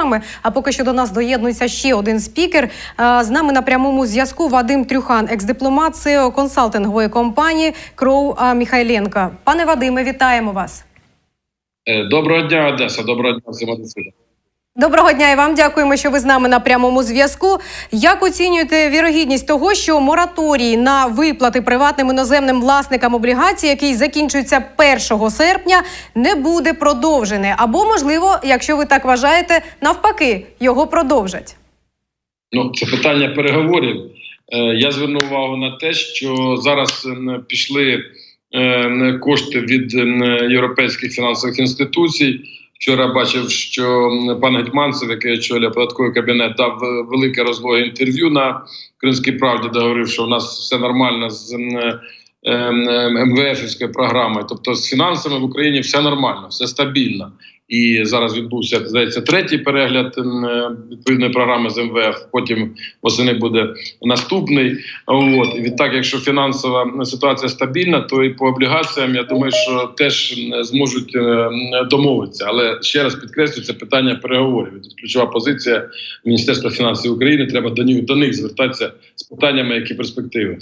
переговорами. А поки що до нас доєднується ще один спікер. Е, З нами на прямому зв'язку Вадим Трюхан, екс-дипломат СЕО консалтингової компанії Кроу е, Міхайленка. Пане Вадиме, вітаємо вас. Е, Доброго дня, Одеса. Доброго дня Одеситам. Доброго дня і вам дякуємо, що ви з нами на прямому зв'язку. Як оцінюєте вірогідність того, що мораторій на виплати приватним іноземним власникам облігацій, який закінчується 1 серпня, не буде продовжений? Або, можливо, якщо ви так вважаєте, навпаки, його продовжать? Ну, це питання переговорів. Е, Я звернув увагу на те, що зараз пішли е, кошти від європейських фінансових інституцій. Вчора бачив, що пан Гетьманцев, який очолює податковий кабінет, дав е, велике розлоге інтерв'ю на Кримській правді, де говорив, що в нас все нормально з м, е, м, МВФівською програмою. Тобто з фінансами в Україні все нормально, все стабільно. І зараз відбувся здається третій перегляд е, відповідної програми з МВФ. Потім восени буде наступний. От відтак, якщо фінансова ситуація стабільна, то і по облігаціям я думаю, що теж зможуть домовитися. Але ще раз підкреслюю, це питання переговорів. Тут ключова позиція Міністерства фінансів України. Треба до них до них звертатися з питаннями, які перспективи.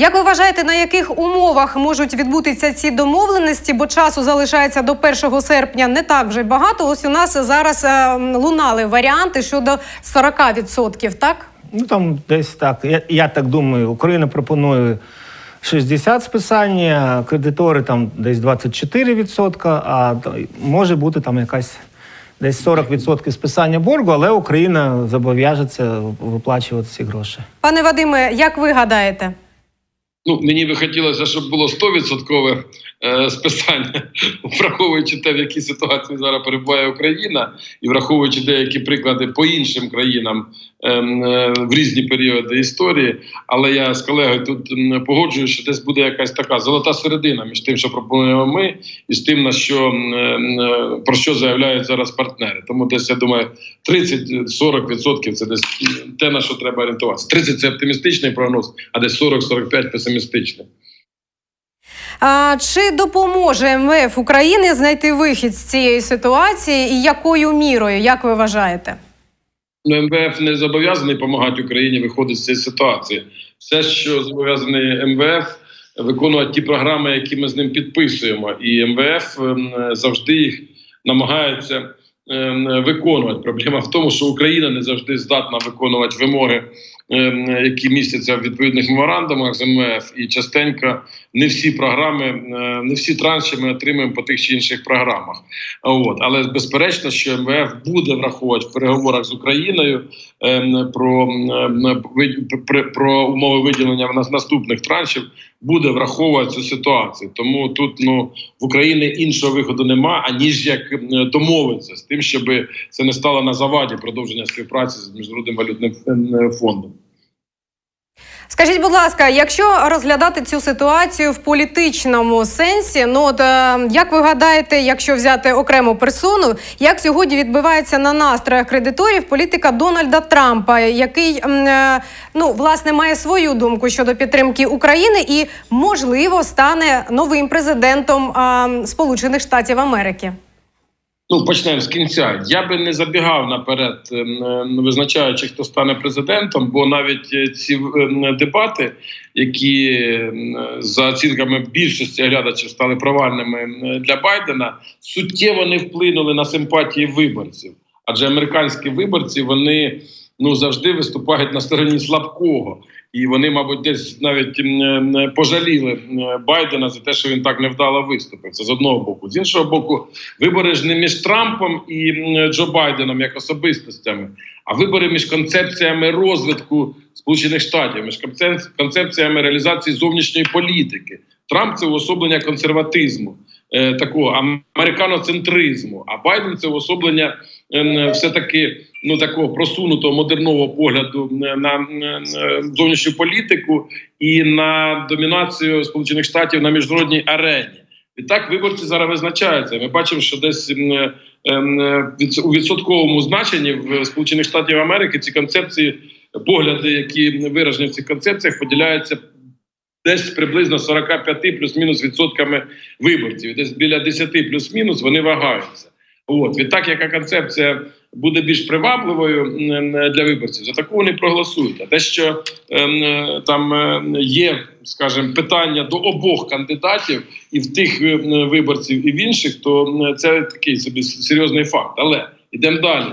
Як ви вважаєте, на яких умовах можуть відбутися ці домовленості? Бо часу залишається до 1 серпня не так вже багато. Ось у нас зараз е, лунали варіанти щодо 40%, так? Ну там десь так. Я, я так думаю, Україна пропонує 60 списання, кредитори там десь 24%, а може бути там якась десь 40% списання боргу, але Україна зобов'яжеться виплачувати ці гроші. Пане Вадиме, як ви гадаєте? Ну, мені би хотілося, щоб було 100% е, списання, враховуючи те, в якій ситуації зараз перебуває Україна, і враховуючи деякі приклади по іншим країнам ем, е, в різні періоди історії. Але я з колегою тут м, погоджуюсь, що десь буде якась така золота середина між тим, що пропонуємо ми, і з тим, на що е, про що заявляють зараз партнери. Тому десь я думаю, 30-40% це десь те, на що треба орієнтуватися. 30 – це оптимістичний прогноз, а десь 40-45 песимістичний. А, чи допоможе МВФ України знайти вихід з цієї ситуації і якою мірою, як ви вважаєте? Ну, МВФ не зобов'язаний допомагати Україні виходити з цієї ситуації. Все, що зобов'язаний МВФ, виконувати ті програми, які ми з ним підписуємо. І МВФ ем, завжди їх намагається виконувати. Проблема в тому, що Україна не завжди здатна виконувати вимоги, ем, які містяться в відповідних меморандумах з МВФ, і частенько не всі програми, е, не всі транші ми отримуємо по тих чи інших програмах. От але безперечно, що МВФ буде враховувати в переговорах з Україною ем, про, ем, про, умови виділення наступних траншів, буде враховувати цю ситуацію. Тому тут ну в Україні іншого виходу нема, аніж як ем, домовитися з тим, щоб це не стало на заваді продовження співпраці з міжнародним валютним ем, фондом. Скажіть, будь ласка, якщо розглядати цю ситуацію в політичному сенсі, ну от е, як ви гадаєте, якщо взяти окрему персону, як сьогодні відбувається на настроях кредиторів політика Дональда Трампа, який е, ну власне має свою думку щодо підтримки України і можливо стане новим президентом е, Сполучених Штатів Америки? Ну, почнемо з кінця. Я би не забігав наперед, ем, ем, визначаючи, хто стане президентом, бо навіть е, ці ем, дебати, які за оцінками більшості глядачів стали провальними для Байдена, суттєво не вплинули на симпатії виборців. Адже американські виборці вони ну завжди виступають на стороні слабкого. І вони, мабуть, десь навіть пожаліли Байдена за те, що він так невдало виступив. Це з одного боку. З іншого боку, вибори ж не між Трампом і Джо Байденом як особистостями, а вибори між концепціями розвитку Сполучених Штатів, між концеп- концепціями реалізації зовнішньої політики. Трамп це уособлення консерватизму, е, такого американоцентризму. А Байден це уособлення е, все таки ну такого просунутого модерного погляду на, зовнішню політику і на домінацію Сполучених Штатів на міжнародній арені. І так виборці зараз визначаються. Ми бачимо, що десь е, е, у відсотковому значенні в Сполучених Штатів Америки ці концепції, погляди, які виражені в цих концепціях, поділяються десь приблизно 45 плюс-мінус відсотками виборців. Десь біля 10 плюс-мінус вони вагаються. От відтак, яка концепція буде більш привабливою для виборців, за таку вони проголосують. А те, що ем, е, там е, є, скажімо, питання до обох кандидатів, і в тих е, виборців, і в інших, то це такий собі серйозний факт. Але йдемо далі.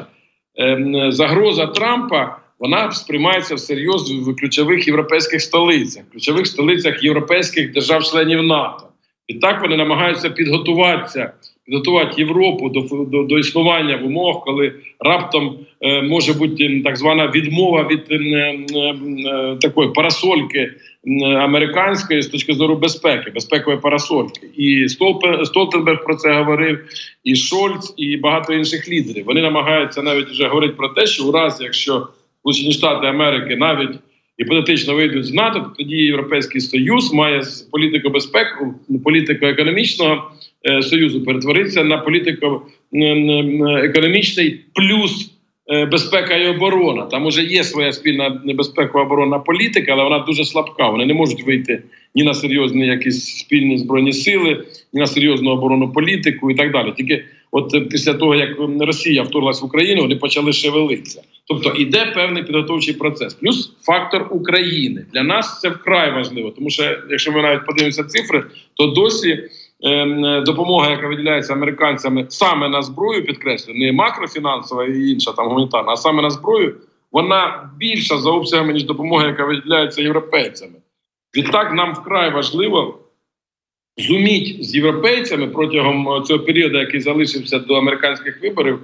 Ем, Загроза Трампа вона сприймається всерйоз в ключових європейських столицях, ключових столицях європейських держав-членів НАТО. І так вони намагаються підготуватися, підготувати Європу до, до, до існування в умовах, коли раптом е, може бути так звана відмова від м, е, такої парасольки американської з точки зору безпеки, безпекової парасольки. І Столтенберг про це говорив, і Шольц, і багато інших лідерів. Вони намагаються навіть вже говорити про те, що у разі, якщо Сполучені Штати Америки навіть гіпотетично вийдуть з НАТО, то тоді Європейський Союз має з політико безпеку, політико економічного е, союзу перетворитися на політико економічний плюс е, безпека і оборона. Там уже є своя спільна безпекова оборонна політика, але вона дуже слабка. Вони не можуть вийти ні на серйозні якісь спільні збройні сили, ні на серйозну оборонну політику і так далі. Тільки от е, після того, як Росія вторглась в Україну, вони почали шевелитися. Тобто іде певний підготовчий процес. Плюс фактор України для нас це вкрай важливо, тому що якщо ми навіть подивимося цифри, то досі допомога, яка виділяється американцями саме на зброю, підкреслю, не макрофінансова і інша там гуманітарна, а саме на зброю, вона більша за обсягами ніж допомога, яка виділяється європейцями. Відтак нам вкрай важливо зуміть з європейцями протягом е, цього періоду, який залишився до американських виборів,